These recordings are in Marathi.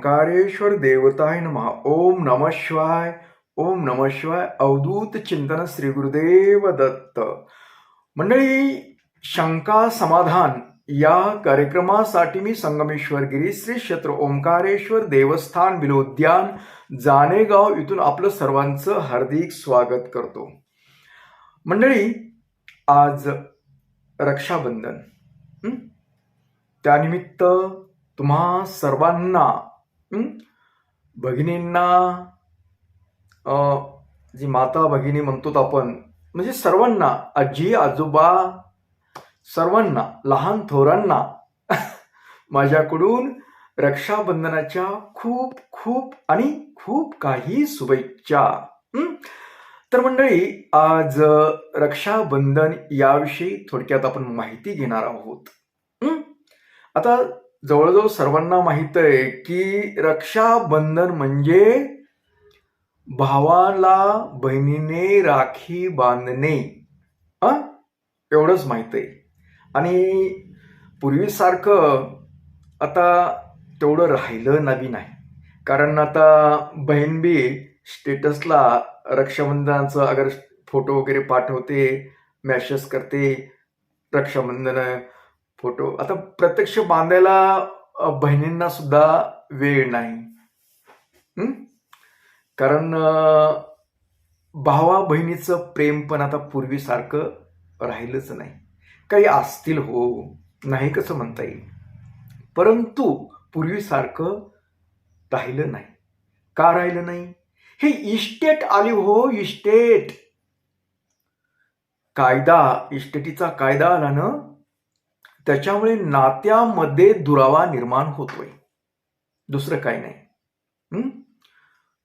ओंकारेश्वर देवताय नमः. ओम नम शिवाय. ओम नम शिवाय. अवधूत चिंतन श्री गुरुदेव दत्त. मंडळी शंका समाधान या कार्यक्रमासाठी मी संगमेश्वर गिरी श्री क्षेत्र ओंकारेश्वर देवस्थान विलोद्यान जानेगाव इथून आपलं सर्वांचं हार्दिक स्वागत करतो. मंडळी आज रक्षाबंधन. त्यानिमित्त तुम्हा सर्वांना भगिनींना जी माता भगिनी म्हणतो आपण म्हणजे सर्वांना आजी आजोबा सर्वांना लहान थोरांना माझ्याकडून रक्षाबंधनाच्या खूप खूप आणि खूप काही शुभेच्छा. तर मंडळी आज रक्षाबंधन याविषयी थोडक्यात आपण माहिती घेणार आहोत. आता जवळजवळ सर्वांना माहीत आहे की रक्षाबंधन म्हणजे भावाला बहिणीने राखी बांधणे. अ एवढंच माहीत आहे. आणि पूर्वीसारखं आता तेवढं राहिलं नवी नाही कारण आता बहीण बी स्टेटसला रक्षाबंधनाचं अगर फोटो वगैरे पाठवते मॅसेज करते रक्षाबंधन फोटो. आता प्रत्यक्ष बांधायला बहिणींना सुद्धा वेळ नाही. कारण भावा बहिणीचं प्रेम पण आता पूर्वीसारखं राहिलंच नाही. काही असतील हो नाही कसं म्हणता येईल. परंतु पूर्वीसारखं राहिलं नाही. का राहिलं नाही? हे इस्टेट आली हो इस्टेट. कायदा इस्टेटीचा कायदा आला ना त्याच्यामुळे नात्यामध्ये दुरावा निर्माण होतोय. दुसरं काही नाही.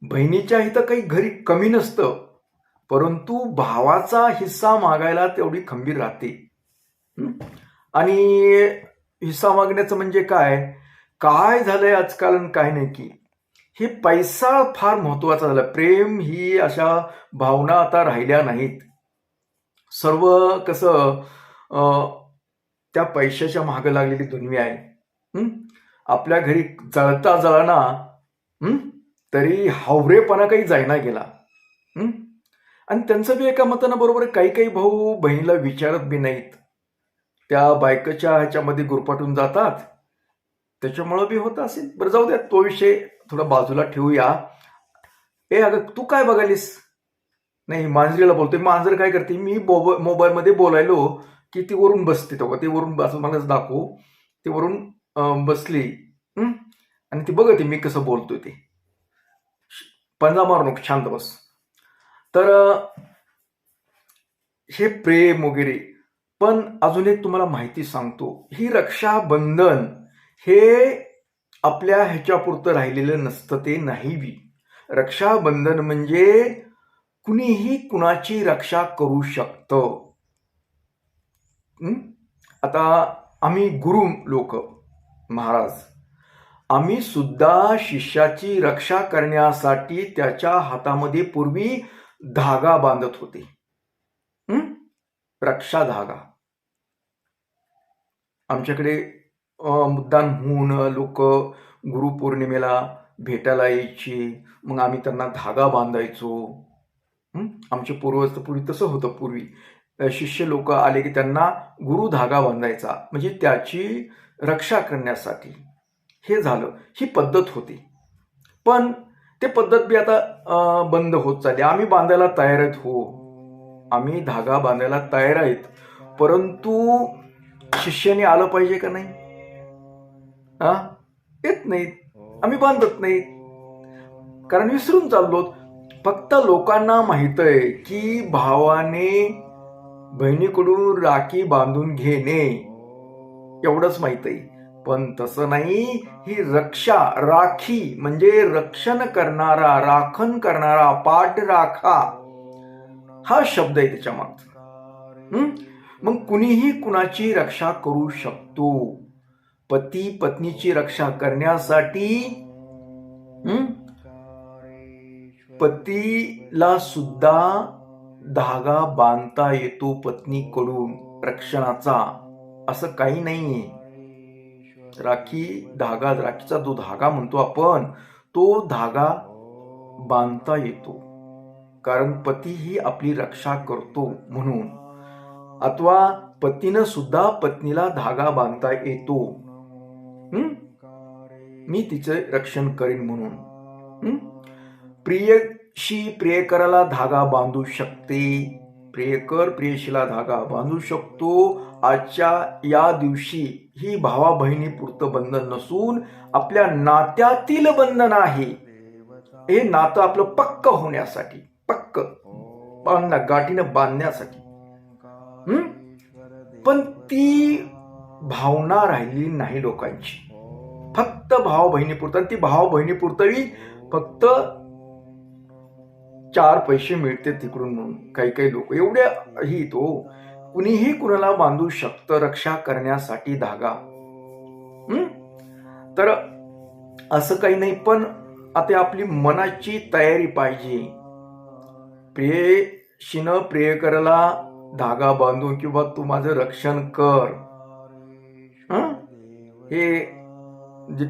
बहिणीच्या इथं काही घरी कमी नसतं परंतु भावाचा हिस्सा मागायला तेवढी खंबीर राहते. आणि हिस्सा मागण्याचं म्हणजे काय? काय झालंय आजकाल काय नाही की? हे पैसा फार महत्त्वाचा झाला. प्रेम ही अशा भावना आता राहिल्या नाहीत. सर्व कसं त्या पैशाच्या मागं लागलेली दुनिया आहे. आपल्या घरी जळता जळना तरी हावरेपणा काही जायना गेला. आणि त्यांचं बी एका मतानं बरोबर काही काही भाऊ बहिणीला विचारत बी नाहीत. त्या बायकोच्या ह्याच्यामध्ये गुरपाटून जातात. त्याच्यामुळं बी होत असेल. बरं जाऊ द्या तो विषय थोडा बाजूला ठेवूया. ए अगं तू काय बघालीस? नाही मांजरीला बोलतोय. मांजर काय करते? मी मोब मोबाईलमध्ये बोलायलो. की ती वरून बसते तेव्हा. ती वरून असं मला दाखवू. ती वरून बसली. आणि ती बघते मी कसं बोलतोय ते. पंजा मारू नको शांत बस. तर हे प्रेम वगैरे. पण अजून एक तुम्हाला माहिती सांगतो. ही रक्षाबंधन हे आपल्या ह्याच्यापुरतं राहिलेलं नसतं ते नाही बी रक्षाबंधन म्हणजे कुणीही कुणाची रक्षा करू शकतं. आता आम्ही गुरु लोक महाराज. आम्ही सुद्धा शिष्याची रक्षा करण्यासाठी त्याच्या हातामध्ये पूर्वी धागा बांधत होते. रक्षा धागा. आमच्याकडे मुद्दाम होऊन लोक गुरुपौर्णिमेला भेटायला यायची. मग आम्ही त्यांना धागा बांधायचो. आमचे पूर्वज पूर्वी तसं होतं पूर्वी. शिष्य लोक आले की त्यांना गुरु धागा बांधायचा म्हणजे त्याची रक्षा करण्यासाठी. हे झालं. ही पद्धत होती. पण ते पद्धत बी आता बंद होत चालली. आम्ही बांधायला तयार आहेत हो. आम्ही धागा बांधायला तयार आहेत. परंतु शिष्याने आलं पाहिजे का नाही? हा येत नाहीत. आम्ही बांधत नाहीत. कारण विसरून चाललो फक्त लोकांना माहीत आहे की भावाने बहिणीकडून राखी बांधून घेणे. एवढंच माहीत आहे. पण तसं नाही ही रक्षा राखी म्हणजे रक्षण करणारा राखण करणारा पाठ राखा. हा शब्द आहे त्याच्या मागचा. हं? मग कुणीही कुणाची रक्षा करू शकतो. पती पत्नीची रक्षा करण्यासाठी? पतीला सुद्धा धागा बांधता येतो पत्नीकडून रक्षणाचा. असं काही नाहीये. राखी धागा राखीचा जो धागा म्हणतो आपण तो धागा बांधता येतो. कारण पती ही आपली रक्षा करतो म्हणून. अथवा पतीनं सुद्धा पत्नीला धागा बांधता येतो. मी तिचे रक्षण करीन म्हणून. प्रियशी प्रियकराला धागा बांधू शकते. प्रियकर प्रियशीला धागा बांधू शकतो. आजच्या या दिवशी ही भावा बहिणी पुरतं बंधन नसून आपल्या नात्यातील बंधन आहे. हे नातं आपलं पक्क होण्यासाठी पक्क. बांधण्या गाठीनं बांधण्यासाठी. पण ती भावना राहिली नाही लोकांची. फक्त भाव बहिणीपुरतं ती भाव बहिणीपुरतही फक्त चार पैसे मिळते तिकडून म्हणून. काही काही लोक. एवढ्या ही. तो हो. कुणीही कुणाला बांधू शकतं रक्षा करण्यासाठी धागा. तर असं काही नाही पण आता आपली मनाची तयारी पाहिजे. प्रियशीनं प्रियकराला धागा बांधून किंवा तू माझं रक्षण कर. हे जे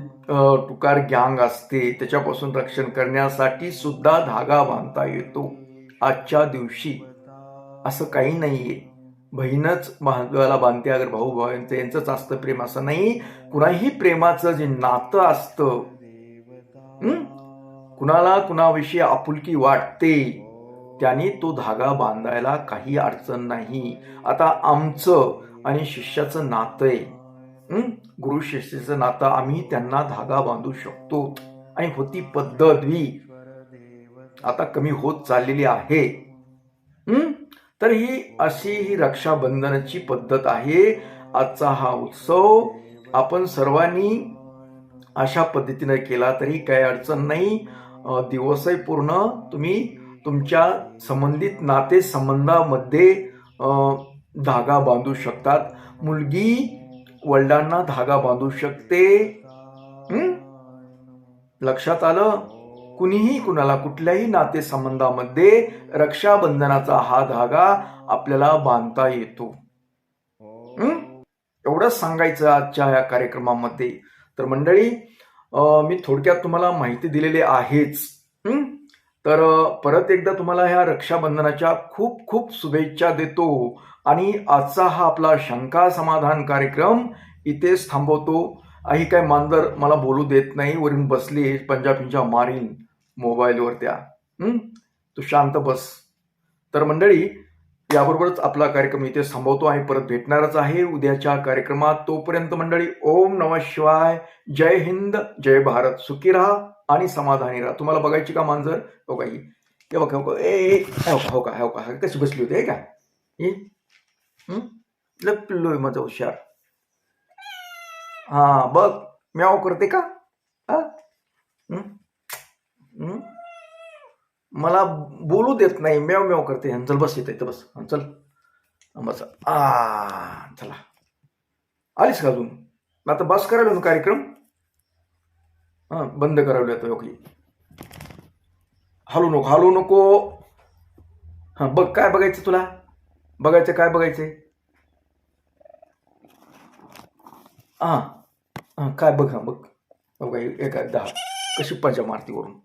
तुकार गँग असते त्याच्यापासून रक्षण करण्यासाठी सुद्धा धागा बांधता येतो. आजच्या दिवशी असं काही नाहीये. बहीणच भावाला बांधते अगर भाऊ भावांचं यांचंच असतं प्रेम असं नाही. कुणाही प्रेमाचं जे नातं असतं कुणाला कुणाविषयी आपुलकी वाटते त्याने तो धागा बांधायला काही अडचण नाही. आता आमचं आणि शिष्याचं नातं आहे. गुरु शिष्याचं नातं आम्ही त्यांना धागा बांधू शकतो. आणि होती पद्धत ही आता कमी होत चाललेली आहे. तर ही अशी ही रक्षाबंधनाची पद्धत आहे. आजचा हा उत्सव आपण सर्वांनी अशा पद्धतीने केला तरी काही अडचण नाही. दिवसही पूर्ण. तुम्ही तुमच्या संबंधित नातेसंबंधामध्ये धागा बांधू शकतात. मुलगी वडिलांना धागा बांधू शकते. लक्षात आलं? कुणीही कुणाला कुठल्याही नातेसंबंधामध्ये रक्षाबंधनाचा हा धागा आपल्याला बांधता येतो. एवढंच सांगायचं आजच्या या कार्यक्रमामध्ये. तर मंडळी मी थोडक्यात तुम्हाला माहिती दिलेली आहेच. तर परत एकदा तुम्हाला ह्या रक्षाबंधनाच्या खूप खूप शुभेच्छा देतो. आणि आजचा हा आपला शंका समाधान कार्यक्रम इथेच थांबवतो. आई काय मांजर मला बोलू देत नाही. वरून बसली पंजाबींच्या मारीन मोबाईलवर त्या. तू शांत बस. तर मंडळी याबरोबरच आपला कार्यक्रम इथे थांबवतो आणि परत भेटणारच आहे उद्याच्या कार्यक्रमात. तोपर्यंत मंडळी ओम नमः शिवाय. जय हिंद जय भारत. सुखी राहा. आणि समाधानी राहा. तुम्हाला बघायची का मांजर? हो का ही? हे बघ हो का ए हो का हो का हो कशी बसली होती हे का? ही? हं? माझा हुशार. हा बघ. म्याव करते का? हा? मला बोलू देत नाही. म्याव म्याव करते. हं, चल बस येते बस. हं, चल. बस. आ चला. आलीस का अजून? मग आता बस करायला कार्यक्रम? हां बंद करावले आता ओके हलू नको हलू नको. हां बघ काय बघायचं तुला? बघायचं काय बघायचं आहे हां हां काय बघ हां बघ. बघा एका दहा. कशी पंजा मारती वरून.